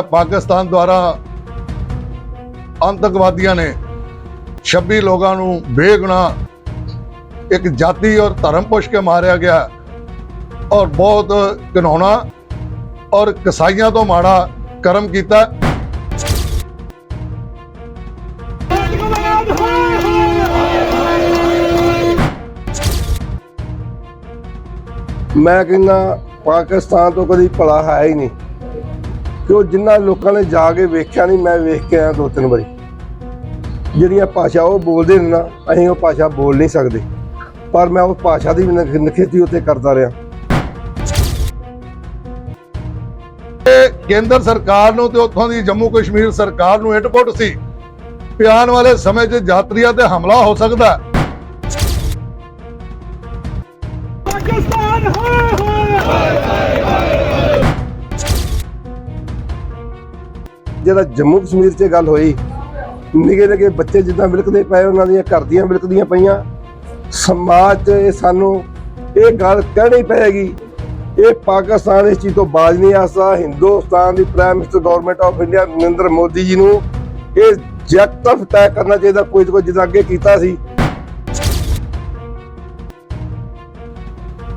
ਪਾਕਿਸਤਾਨ ਦੁਆਰਾ ਅੰਤਕਵਾਦੀਆਂ ਨੇ 26 ਲੋਕਾਂ ਨੂੰ ਬੇਗੁਨਾਹ, ਇੱਕ ਜਾਤੀ ਔਰ ਧਰਮ ਪੁੱਛ ਕੇ ਮਾਰਿਆ ਗਿਆ ਔਰ ਬਹੁਤ ਘਿਨਾਉਣਾ ਔਰ ਕਸਾਈਆਂ ਤੋਂ ਮਾੜਾ ਕਰਮ ਕੀਤਾ। ਮੈਂ ਕਹਿੰਦਾ ਪਾਕਿਸਤਾਨ ਤੋਂ ਕਦੀ ਭਲਾ ਹੈ ਹੀ ਨਹੀਂ। ਕਿ ਉਹ ਜਿੰਨਾ ਲੋਕਾਂ ਨੇ ਜਾ ਕੇ ਵੇਖਿਆ ਨਹੀਂ, ਮੈਂ ਵੇਖ ਕੇ ਆਇਆ ਦੋ ਤਿੰਨ ਵਾਰੀ। ਜਿਹੜੀਆਂ ਭਾਸ਼ਾ ਉਹ ਬੋਲਦੇ ਨੇ ਨਾ, ਅਸੀਂ ਉਹ ਭਾਸ਼ਾ ਬੋਲ ਨਹੀਂ ਸਕਦੇ। ਪਰ ਮੈਂ ਉਸ ਭਾਸ਼ਾ ਦੀ ਵੀ ਨਖ- ਨਿਖੇਧੀ ਉੱਤੇ ਕਰਦਾ ਰਿਹਾ। ਕੇਂਦਰ ਸਰਕਾਰ ਨੂੰ ਤੇ ਉੱਥੋਂ ਦੀ ਜੰਮੂ ਕਸ਼ਮੀਰ ਸਰਕਾਰ ਨੂੰ ਇਟਪੁੱਟ ਸੀ ਕਿ ਆਉਣ ਵਾਲੇ ਸਮੇਂ 'ਚ ਯਾਤਰੀਆਂ ਤੇ ਹਮਲਾ ਹੋ ਸਕਦਾ ਹੈ। ਜਿਹੜਾ ਜੰਮੂ ਕਸ਼ਮੀਰ 'ਚ ਗੱਲ ਹੋਈ, ਨਿੱਕੇ ਨਿੱਕੇ ਬੱਚੇ ਜਿੱਦਾਂ ਵਿਲਕਦੇ ਪਏ, ਉਹਨਾਂ ਦੀਆਂ ਘਰ ਦੀਆਂ ਵਿਲਕਦੀਆਂ ਪਈਆਂ। ਸਮਾਜ 'ਚ ਇਹ ਸਾਨੂੰ ਇਹ ਗੱਲ ਕਹਿਣੀ ਪਏਗੀ, ਇਹ ਪਾਕਿਸਤਾਨ ਇਸ ਚੀਜ਼ ਤੋਂ ਬਾਜ ਨਹੀਂ ਆਸਾ ਹਿੰਦੁਸਤਾਨ ਦੀ prime minister government of India Narendra Modi ji ਨੂੰ ਇਹ ਜੈਕਟਫ ਤੈਅ ਕਰਨਾ ਚਾਹੀਦਾ, ਕੋਈ ਨਾ ਕੋਈ ਜਿੱਦਾਂ ਅੱਗੇ ਕੀਤਾ ਸੀ।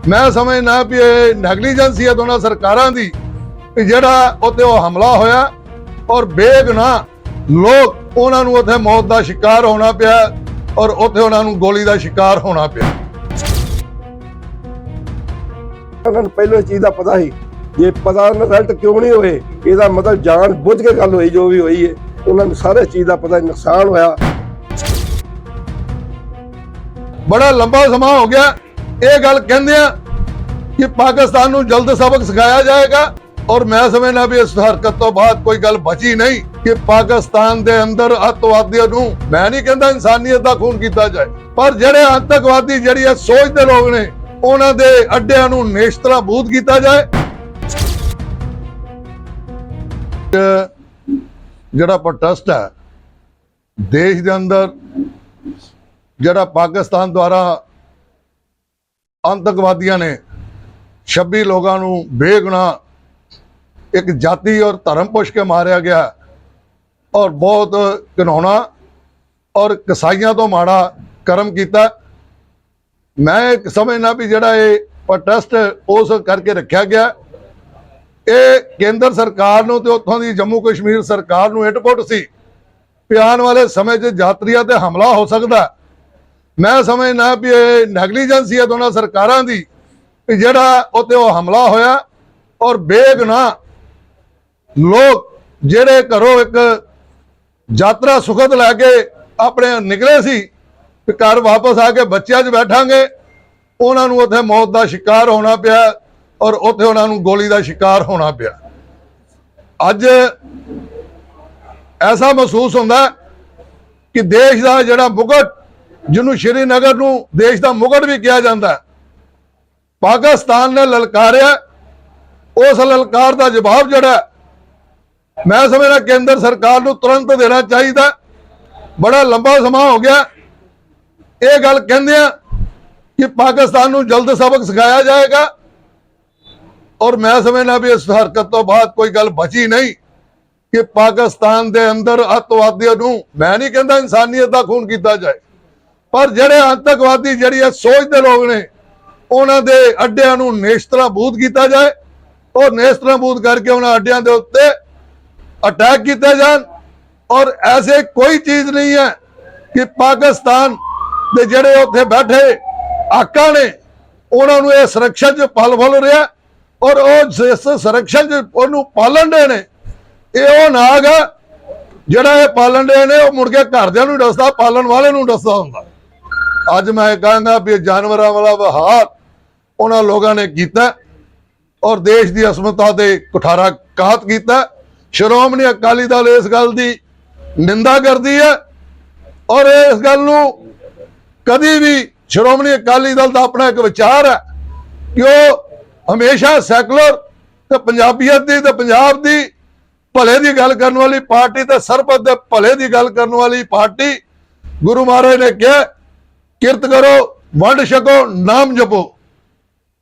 ਮੈਂ ਸਮਝਦਾ ਵੀ ਇਹ ਨੈਗਲੀਜੈਂਸੀ ਹੈ ਦੋਨਾਂ ਸਰਕਾਰਾਂ ਦੀ ਕਿ ਜਿਹੜਾ ਉੱਤੇ ਉਹ ਹਮਲਾ ਹੋਇਆ ਔਰ ਬੇਗੁਨਾਹ ਲੋਕ ਉਹਨਾਂ ਨੂੰ ਉੱਥੇ ਮੌਤ ਦਾ ਸ਼ਿਕਾਰ ਹੋਣਾ ਪਿਆ ਔਰ ਉੱਥੇ ਉਹਨਾਂ ਨੂੰ ਗੋਲੀ ਦਾ ਸ਼ਿਕਾਰ ਹੋਣਾ ਪਿਆ। ਉਹਨਾਂ ਨੂੰ ਪਹਿਲਾਂ ਚੀਜ਼ ਦਾ ਪਤਾ ਸੀ ਜੇ ਪਤਾ ਰਿਜ਼ਲਟ ਕਿਉਂ ਨਹੀਂ ਹੋਏ ਇਹਦਾ ਮਤਲਬ ਜਾਣ ਬੁੱਝ ਕੇ ਗੱਲ ਹੋਈ ਜੋ ਵੀ ਹੋਈ ਹੈ ਉਹਨਾਂ ਨੂੰ ਸਾਰੇ ਚੀਜ਼ ਦਾ ਪਤਾ ਨੁਕਸਾਨ ਹੋਇਆ। ਬੜਾ ਲੰਬਾ ਸਮਾਂ ਹੋ ਗਿਆ। ਇਹ ਗੱਲ ਕਹਿੰਦੇ ਆ ਕਿ ਪਾਕਿਸਤਾਨ ਨੂੰ ਜਲਦ ਸਬਕ ਸਿਖਾਇਆ ਜਾਏਗਾ। ਔਰ ਮੈਂ ਸਮਝਣਾ ਵੀ ਇਸ ਹਰਕਤ ਤੋਂ ਬਾਅਦ ਕੋਈ ਗੱਲ ਬਚੀ ਨਹੀਂ ਕਿ ਪਾਕਿਸਤਾਨ ਦੇ ਅੰਦਰ ਅੱਤਵਾਦੀਆਂ ਨੂੰ ਮੈਂ ਨਹੀਂ ਕਹਿੰਦਾ ਇਨਸਾਨੀਅਤ ਦਾ ਖੂਨ ਕੀਤਾ ਜਾਏ, ਪਰ ਜਿਹੜੇ ਅੱਤਵਾਦੀ ਜਿਹੜੀ ਇਹ ਸੋਚਦੇ ਲੋਕ ਨੇ, ਉਹਨਾਂ ਦੇ ਅੱਡਿਆਂ ਨੂੰ ਨੇਸ਼ਤਰਾ ਬੂਤ ਕੀਤਾ ਜਾਏ। ਜਿਹੜਾ ਪ੍ਰੋਟੈਸਟ ਹੈ, ਦੇਸ਼ ਦੇ ਅੰਦਰ ਜਿਹੜਾ ਪਾਕਿਸਤਾਨ ਦੁਆਰਾ ਅੰਤਕਵਾਦੀਆਂ ਨੇ 26 ਲੋਕਾਂ ਨੂੰ ਬੇਗੁਨਾਹ ਇੱਕ ਜਾਤੀ ਔਰ ਧਰਮ ਪੁੱਛ ਕੇ ਮਾਰਿਆ ਗਿਆ ਔਰ ਬਹੁਤ ਘਿਨਾਉਣਾ ਔਰ ਕਸਾਈਆਂ ਤੋਂ ਮਾੜਾ ਕਰਮ ਕੀਤਾ ਮੈਂ ਸਮਝਣਾ ਵੀ ਜਿਹੜਾ ਇਹ ਪ੍ਰੋਟੈਸਟ ਉਸ ਕਰਕੇ ਰੱਖਿਆ ਗਿਆ ਇਹ ਕੇਂਦਰ ਸਰਕਾਰ ਨੂੰ ਤੇ ਉੱਥੋਂ ਦੀ ਜੰਮੂ ਕਸ਼ਮੀਰ ਸਰਕਾਰ ਨੂੰ ਇਟਪੁੱਟ ਸੀ ਕਿ ਆਉਣ ਵਾਲੇ ਸਮੇਂ 'ਚ ਯਾਤਰੀਆਂ ਤੇ ਹਮਲਾ ਹੋ ਸਕਦਾ ਮੈਂ ਸਮਝਣਾ ਵੀ ਇਹ ਨੈਗਲੀਜੈਂਸੀ ਹੈ ਦੋਨਾਂ ਸਰਕਾਰਾਂ ਦੀ ਕਿ ਜਿਹੜਾ ਉੱਤੇ ਉਹ ਹਮਲਾ ਹੋਇਆ ਔਰ ਬੇਗੁਨਾਹ ਲੋਕ ਜਿਹੜੇ ਘਰੋਂ ਇੱਕ ਯਾਤਰਾ ਸੁਖਦ ਲੈ ਕੇ ਆਪਣੇ ਨਿਕਲੇ ਸੀ ਕਿ ਘਰ ਵਾਪਸ ਆ ਕੇ ਬੱਚਿਆਂ 'ਚ ਬੈਠਾਂਗੇ, ਉਹਨਾਂ ਨੂੰ ਉੱਥੇ ਮੌਤ ਦਾ ਸ਼ਿਕਾਰ ਹੋਣਾ ਪਿਆ ਔਰ ਉੱਥੇ ਉਹਨਾਂ ਨੂੰ ਗੋਲੀ ਦਾ ਸ਼ਿਕਾਰ ਹੋਣਾ ਪਿਆ। ਅੱਜ ਐਸਾ ਮਹਿਸੂਸ ਹੁੰਦਾ ਕਿ ਦੇਸ਼ ਦਾ ਜਿਹੜਾ ਮੁਗਟ, ਜਿਹਨੂੰ ਸ਼੍ਰੀਨਗਰ ਨੂੰ ਦੇਸ਼ ਦਾ ਮੁਗਟ ਵੀ ਕਿਹਾ ਜਾਂਦਾ, ਪਾਕਿਸਤਾਨ ਨੇ ਲਲਕਾਰਿਆ, ਉਸ ਲਲਕਾਰ ਦਾ ਜਵਾਬ ਜਿਹੜਾ ਮੈਂ ਸਮਝਦਾ ਕੇਂਦਰ ਸਰਕਾਰ ਨੂੰ ਤੁਰੰਤ ਦੇਣਾ ਚਾਹੀਦਾ। ਬੜਾ ਲੰਬਾ ਸਮਾਂ ਹੋ ਗਿਆ। ਇਹ ਗੱਲ ਕਹਿੰਦੇ ਆ ਕਿ ਪਾਕਿਸਤਾਨ ਨੂੰ ਜਲਦ ਸਬਕ ਸਿਖਾਇਆ ਜਾਏਗਾ। ਔਰ ਮੈਂ ਸਮਝਣਾ ਵੀ ਇਸ ਹਰਕਤ ਤੋਂ ਬਾਅਦ ਕੋਈ ਗੱਲ ਬਚੀ ਨਹੀਂ ਕਿ ਪਾਕਿਸਤਾਨ ਦੇ ਅੰਦਰ ਅੱਤਵਾਦੀਆਂ ਨੂੰ ਮੈਂ ਨਹੀਂ ਕਹਿੰਦਾ ਇਨਸਾਨੀਅਤ ਦਾ ਖੂਨ ਕੀਤਾ ਜਾਏ। ਪਰ ਜਿਹੜੇ ਆਤੰਕਵਾਦੀ, ਜਿਹੜੀ ਇਹ ਸੋਚਦੇ ਲੋਕ ਨੇ, ਉਹਨਾਂ ਦੇ ਅੱਡਿਆਂ ਨੂੰ ਨੇਸ਼ਤਰਾ ਬੂਤ ਕੀਤਾ ਜਾਏ। ਔਰ ਨੇਸ਼ਤਰਾ ਬੂਤ ਕਰਕੇ ਉਹਨਾਂ ਅੱਡਿਆਂ ਦੇ ਉੱਤੇ ਅਟੈਕ ਕੀਤੇ ਜਾਣ ਔਰ ਐਸੇ ਕੋਈ ਚੀਜ਼ ਨਹੀਂ ਹੈ ਕਿ ਪਾਕਿਸਤਾਨ ਦੇ ਜਿਹੜੇ ਉੱਥੇ ਬੈਠੇ ਆਕਾ ਨੇ, ਉਹਨਾਂ ਨੂੰ ਇਹ ਸੁਰੱਖਿਆ 'ਚ ਪਲ ਫਲ ਰਿਹਾ ਔਰ ਉਹ ਇਸ ਸੁਰੱਖਿਆ 'ਚ ਉਹਨੂੰ ਪਾਲਣ ਦੇ ਨੇ, ਇਹ ਉਹ ਨਾਗ ਹੈ ਜਿਹੜਾ ਇਹ ਪਾਲਣ ਦੇ ਨੇ, ਉਹ ਮੁੜ ਕੇ ਘਰਦਿਆਂ ਨੂੰ ਦੱਸਦਾ, ਪਾਲਣ ਵਾਲੇ ਨੂੰ ਦੱਸਦਾ ਹੁੰਦਾ। ਅੱਜ ਮੈਂ ਕਹਾਂਗਾ ਵੀ ਇਹ ਜਾਨਵਰਾਂ ਵਾਲਾ ਵਿਹਾਰ ਉਹਨਾਂ ਲੋਕਾਂ ਨੇ ਕੀਤਾ ਔਰ ਦੇਸ਼ ਦੀ ਅਸਮਤਾ ਦੇ ਕੁਠਾਰਾ ਕਾਤ ਕੀਤਾ। ਸ਼੍ਰੋਮਣੀ ਅਕਾਲੀ ਦਲ ਇਸ ਗੱਲ ਦੀ ਨਿੰਦਾ ਕਰਦੀ ਹੈ ਔਰ ਇਸ ਗੱਲ ਨੂੰ ਕਦੀ ਵੀ ਸ਼੍ਰੋਮਣੀ ਅਕਾਲੀ ਦਲ ਦਾ ਆਪਣਾ ਇੱਕ ਵਿਚਾਰ ਹੈ ਕਿ ਉਹ ਹਮੇਸ਼ਾ ਸੈਕੂਲਰ ਤੇ ਪੰਜਾਬੀਅਤ ਦੀ ਤੇ ਪੰਜਾਬ ਦੀ ਭਲੇ ਦੀ ਗੱਲ ਕਰਨ ਵਾਲੀ ਪਾਰਟੀ ਤੇ ਸਰਬੱਤ ਦੇ ਭਲੇ ਦੀ ਗੱਲ ਕਰਨ ਵਾਲੀ ਪਾਰਟੀ ਗੁਰੂ ਮਹਾਰਾਜ ਨੇ ਕਿਹਾ, ਕਿਰਤ ਕਰੋ, ਵੰਡ ਛਕੋ, ਨਾਮ ਜਪੋ।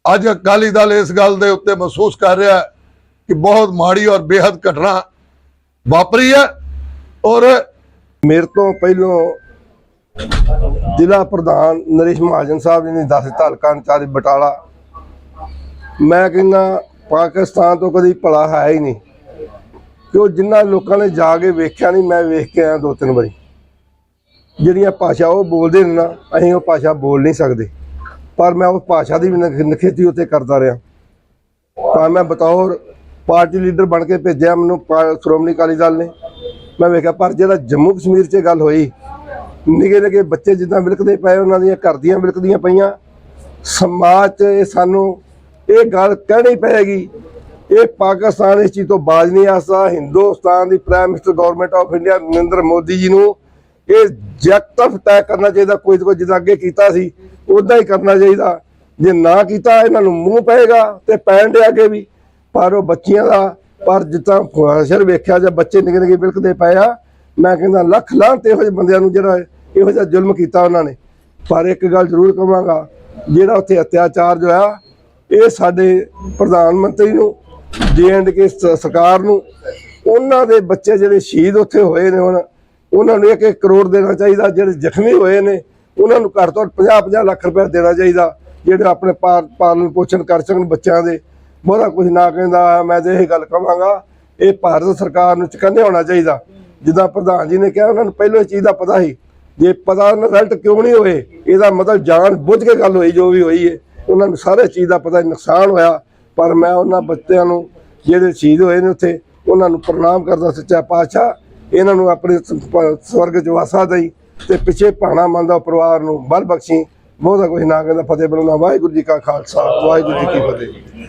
ਅੱਜ ਅਕਾਲੀ ਦਲ ਇਸ ਗੱਲ ਦੇ ਉੱਤੇ ਮਹਿਸੂਸ ਕਰ ਰਿਹਾ ਹੈ ਕਿ ਬਹੁਤ ਮਾੜੀ ਔਰ ਬੇਹੱਦ ਘਟਨਾ ਵਾਪਰੀ ਹੈ ਔਰ ਮੇਰੇ ਤੋਂ ਪਹਿਲੋਂ ਜ਼ਿਲ੍ਹਾ ਪ੍ਰਧਾਨ ਨਰੇਸ਼ ਮਹਾਜਨ ਸਾਹਿਬ ਜੀ ਨੇ ਦੱਸ ਦਿੱਤਾ, ਹਲਕਾ ਇੰਚਾਰਜ ਬਟਾਲਾ। ਮੈਂ ਕਹਿੰਦਾ, ਪਾਕਿਸਤਾਨ ਤੋਂ ਕਦੀ ਭਲਾ ਹੈ ਹੀ ਨਹੀਂ। ਕਿ ਉਹ ਜਿੰਨਾ ਲੋਕਾਂ ਨੇ ਜਾ ਕੇ ਵੇਖਿਆ ਨਹੀਂ, ਮੈਂ ਵੇਖ ਕੇ ਆਇਆ ਦੋ ਤਿੰਨ ਵਾਰੀ। ਜਿਹੜੀਆਂ ਭਾਸ਼ਾ ਉਹ ਬੋਲਦੇ ਨੇ ਨਾ, ਅਸੀਂ ਉਹ ਭਾਸ਼ਾ ਬੋਲ ਨਹੀਂ ਸਕਦੇ। ਪਰ ਮੈਂ ਉਸ ਭਾਸ਼ਾ ਦੀ ਵੀ ਨਖ- ਨਿਖੇਧੀ ਉੱਤੇ ਕਰਦਾ ਰਿਹਾ। ਤਾਂ ਮੈਂ ਬਤੌਰ ਪਾਰਟੀ ਲੀਡਰ ਬਣ ਕੇ ਭੇਜਿਆ ਮੈਨੂੰ ਸ਼੍ਰੋਮਣੀ ਅਕਾਲੀ ਦਲ ਨੇ। ਮੈਂ ਵੇਖਿਆ ਪਰ ਜਿਹੜਾ ਜੰਮੂ ਕਸ਼ਮੀਰ 'ਚ ਗੱਲ ਹੋਈ, ਨਿੱਕੇ ਨਿੱਕੇ ਬੱਚੇ ਜਿੱਦਾਂ ਵਿਲਕਦੇ ਪਏ ਉਹਨਾਂ ਦੀਆਂ ਘਰ ਦੀਆਂ ਵਿਲਕਦੀਆਂ ਪਈਆਂ। ਸਮਾਜ 'ਚ ਇਹ ਸਾਨੂੰ ਇਹ ਗੱਲ ਕਹਿਣੀ ਪਏਗੀ, ਇਹ ਪਾਕਿਸਤਾਨ ਇਸ ਚੀਜ਼ ਤੋਂ ਬਾਜ ਨਹੀਂ ਆਸਾ ਹਿੰਦੁਸਤਾਨ ਦੀ prime minister government of India Narendra Modi ji ਨੂੰ ਇਹ ਜਗਤਫ ਤੈਅ ਕਰਨਾ ਚਾਹੀਦਾ। ਕੋਈ ਨਾ ਕੋਈ ਜਿੱਦਾਂ ਅੱਗੇ ਕੀਤਾ ਸੀ ਉਦਾਂ ਹੀ ਕਰਨਾ ਚਾਹੀਦਾ। ਜੇ ਨਾ ਕੀਤਾ, ਇਹਨਾਂ ਨੂੰ ਮੂੰਹ ਪਏਗਾ ਤੇ ਪੈਣ ਦੇ ਅੱਗੇ ਵੀ। ਪਰ ਉਹ ਬੱਚਿਆਂ ਦਾ ਪਰ ਜਿੱਦਾਂ ਫਸ਼ਰ ਵੇਖਿਆ ਜਾਂ ਬੱਚੇ ਨਿੱਕੇ ਨਿੱਕੇ ਬਿਲਕਦੇ ਪਏ ਆ, ਮੈਂ ਕਹਿੰਦਾ ਲੱਖ ਲਾਹਨਤ ਇਹੋ ਜਿਹੇ ਬੰਦਿਆਂ ਨੂੰ ਜਿਹੜਾ ਇਹੋ ਜਿਹਾ ਜ਼ੁਲਮ ਕੀਤਾ ਉਹਨਾਂ ਨੇ। ਪਰ ਇੱਕ ਗੱਲ ਜ਼ਰੂਰ ਕਹਾਂਗਾ, ਜਿਹੜਾ ਉੱਥੇ ਅਤਿਆਚਾਰ ਜੋ ਆ, ਇਹ ਸਾਡੇ ਪ੍ਰਧਾਨ ਮੰਤਰੀ ਨੂੰ ਕੇ ਸਰਕਾਰ ਨੂੰ, ਉਹਨਾਂ ਦੇ ਬੱਚੇ ਜਿਹੜੇ ਸ਼ਹੀਦ ਉੱਥੇ ਹੋਏ ਨੇ ਹੁਣ, ਉਹਨਾਂ ਨੂੰ ਇੱਕ ਇੱਕ ਕਰੋੜ ਦੇਣਾ ਚਾਹੀਦਾ, ਜਿਹੜੇ ਜ਼ਖਮੀ ਹੋਏ ਨੇ, ਉਹਨਾਂ ਨੂੰ ਘੱਟ ਤੋਂ 50 50 ਲੱਖ ਰੁਪਏ ਦੇਣਾ ਚਾਹੀਦਾ, ਜਿਹੜੇ ਆਪਣੇ ਪਾਲ ਪਾਲਣ ਪੋਸ਼ਣ ਕਰ ਸਕਣ ਬੱਚਿਆਂ ਦੇ। ਬਹੁਤਾ ਕੁਝ ਨਾ ਕਹਿੰਦਾ, ਮੈਂ ਤੇ ਇਹ ਗੱਲ ਕਵਾਂਗਾ, ਇਹ ਭਾਰਤ ਸਰਕਾਰ ਨੂੰ ਚਕੰਨੇ ਹੋਣਾ ਚਾਹੀਦਾ। ਜਿੱਦਾਂ ਪ੍ਰਧਾਨ ਜੀ ਨੇ ਕਿਹਾ, ਉਹਨਾਂ ਨੂੰ ਪਹਿਲਾਂ ਚੀਜ਼ ਦਾ ਪਤਾ ਸੀ, ਜੇ ਪਤਾ ਰਿਜ਼ਲਟ ਕਿਉਂ ਨਹੀਂ ਹੋਏ, ਇਹਦਾ ਮਤਲਬ ਜਾਣ ਬੁੱਝ ਕੇ ਗੱਲ ਹੋਈ, ਜੋ ਵੀ ਹੋਈ ਹੈ ਉਹਨਾਂ ਨੂੰ ਸਾਰੇ ਚੀਜ਼ ਦਾ ਪਤਾ ਨੁਕਸਾਨ ਹੋਇਆ। ਪਰ ਮੈਂ ਉਹਨਾਂ ਬੱਚਿਆਂ ਨੂੰ, ਜਿਹੜੇ ਸ਼ਹੀਦ ਹੋਏ ਨੇ ਉੱਥੇ, ਉਹਨਾਂ ਨੂੰ ਪ੍ਰਣਾਮ ਕਰਦਾ ਸੱਚਾ ਪਾਤਸ਼ਾਹ। ਇਹਨਾਂ ਨੂੰ ਆਪਣੇ ਸਵਰਗ ਚ ਵਾਸਾ ਦੇਈ ਤੇ ਪਿੱਛੇ ਭਾਣਾ ਮੰਦਾ ਪਰਿਵਾਰ ਨੂੰ ਬਲ ਬਖਸ਼ੀ। ਬਹੁਤਾ ਕੁਝ ਨਾ ਕਹਿੰਦਾ, ਫਤਿਹ ਬੁਲਾਉਣਾ ਵਾਹਿਗੁਰੂ ਜੀ ਕਾ ਖਾਲਸਾ, ਵਾਹਿਗੁਰੂ ਜੀ ਕੀ ਫਤਿਹ।